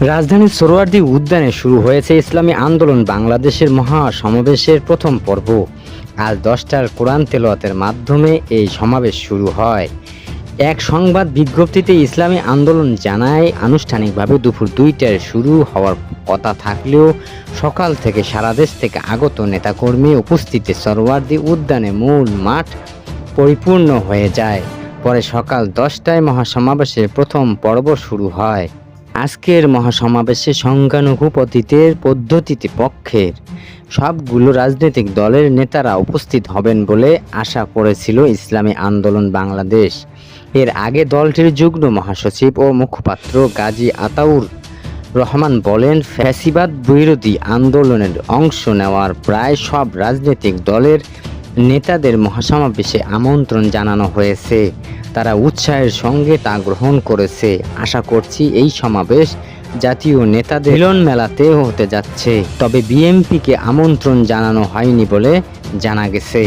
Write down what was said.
রাজধানীর সোরওয়ার্দী উদ্যানে শুরু হয়েছে ইসলামী আন্দোলন বাংলাদেশের মহা সমাবেশের প্রথম পর্ব। আজ দশটার কোরআন তেলাওয়াতের মাধ্যমে এই সমাবেশ শুরু হয়। এক সংবাদ বিজ্ঞপ্তিতে ইসলামী আন্দোলন জানায়, আনুষ্ঠানিকভাবে দুপুর দুইটায় শুরু হওয়ার কথা থাকলেও সকাল থেকে সারা দেশ থেকে আগত নেতাকর্মী উপস্থিতি সরওয়ার্দী উদ্যানে মূল মাঠ পরিপূর্ণ হয়ে যায়। পরে সকাল দশটায় মহাসমাবেশের প্রথম পর্ব শুরু হয়। আজকের মহাসমাবেশে সংখ্যানুভূপতিতের পদ্ধতিতে পক্ষের সবগুলো রাজনৈতিক দলের নেতারা উপস্থিত হবেন বলে আশা করেছিল ইসলামী আন্দোলন বাংলাদেশ। এর আগে দলটির যুগ্ম মহাসচিব ও মুখপাত্র গাজী আতাউর রহমান বলেন, ফ্যাসিবাদ বিরোধী আন্দোলনের অংশ নেওয়ার প্রায় সব রাজনৈতিক দলের নেতাদের মহাসমাবেশে আমন্ত্রণ জানানো হয়েছে। তারা উৎসাহের সঙ্গে তা গ্রহণ করেছে। আশা করছি এই সমাবেশ জাতীয় নেতাদের মিলন মেলাতে হতে যাচ্ছে। তবে বিএমপিকে আমন্ত্রণ জানানো হয়নি বলে জানা গেছে।